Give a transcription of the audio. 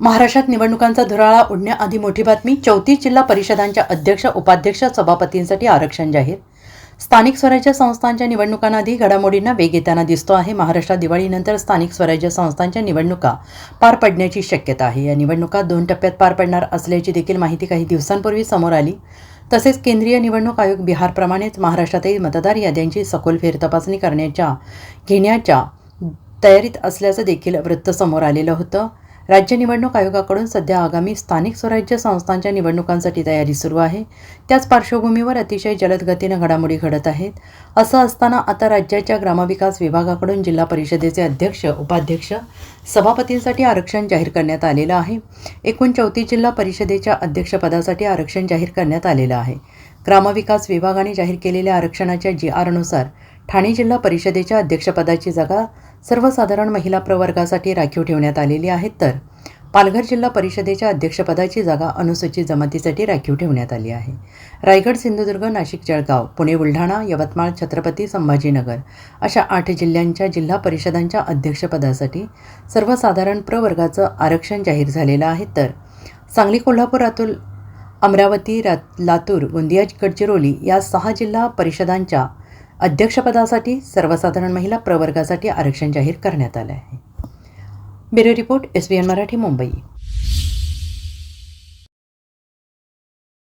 महाराष्ट्रात निवडणुकांचा धुराळा उडण्याआधी मोठी बातमी चौतीस जिल्हा परिषदांच्या अध्यक्ष उपाध्यक्ष सभापतींसाठी आरक्षण जाहीर. स्थानिक स्वराज्य संस्थांच्या निवडणुकांआधी घडामोडींना वेग येताना दिसतो आहे. महाराष्ट्रात दिवाळीनंतर स्थानिक स्वराज्य संस्थांच्या निवडणुका पार पडण्याची शक्यता आहे. या निवडणुका दोन टप्प्यात पार पडणार असल्याची देखील माहिती काही दिवसांपूर्वी समोर आली. तसेच केंद्रीय निवडणूक आयोग बिहारप्रमाणेच महाराष्ट्रातही मतदार याद्यांची सखोल फेरतपासणी करण्याच्या घेण्याच्या तयारीत असल्याचं देखील वृत्त समोर आलेलं होतं. राज्य निवडणूक आयोगाकडून सध्या आगामी स्थानिक स्वराज्य संस्थांच्या निवडणुकांसाठी तयारी सुरू आहे. त्याच पार्श्वभूमीवर अतिशय जलद गतीनं घडामोडी घडत आहेत. असं असताना आता राज्याच्या ग्रामविकास विभागाकडून जिल्हा परिषदेचे अध्यक्ष उपाध्यक्ष सभापतींसाठी आरक्षण जाहीर करण्यात आलेलं आहे. एकूण चौथी जिल्हा परिषदेच्या अध्यक्षपदासाठी आरक्षण जाहीर करण्यात आलेलं आहे. ग्रामविकास विभागाने जाहीर केलेल्या आरक्षणाच्या जी आरनुसार ठाणे जिल्हा परिषदेच्या अध्यक्षपदाची जागा सर्वसाधारण महिला प्रवर्गासाठी राखीव ठेवण्यात आलेली आहे. तर पालघर जिल्हा परिषदेच्या अध्यक्षपदाची जागा अनुसूचित जमातीसाठी राखीव ठेवण्यात आली आहे. रायगड सिंधुदुर्ग नाशिक जळगाव पुणे बुलढाणा यवतमाळ छत्रपती संभाजीनगर अशा आठ जिल्ह्यांच्या जिल्हा परिषदांच्या अध्यक्षपदासाठी सर्वसाधारण प्रवर्गाचं आरक्षण जाहीर झालेलं आहे. तर सांगली कोल्हापूर अतुल अमरावती रा लातूर गोंदिया गडचिरोली या सहा जिल्हा परिषदांच्या अध्यक्षपदासाठी सर्वसाधारण महिला प्रवर्गासाठी आरक्षण जाहीर करण्यात आलं आहे. Bureau report S B N Marathi Mumbai.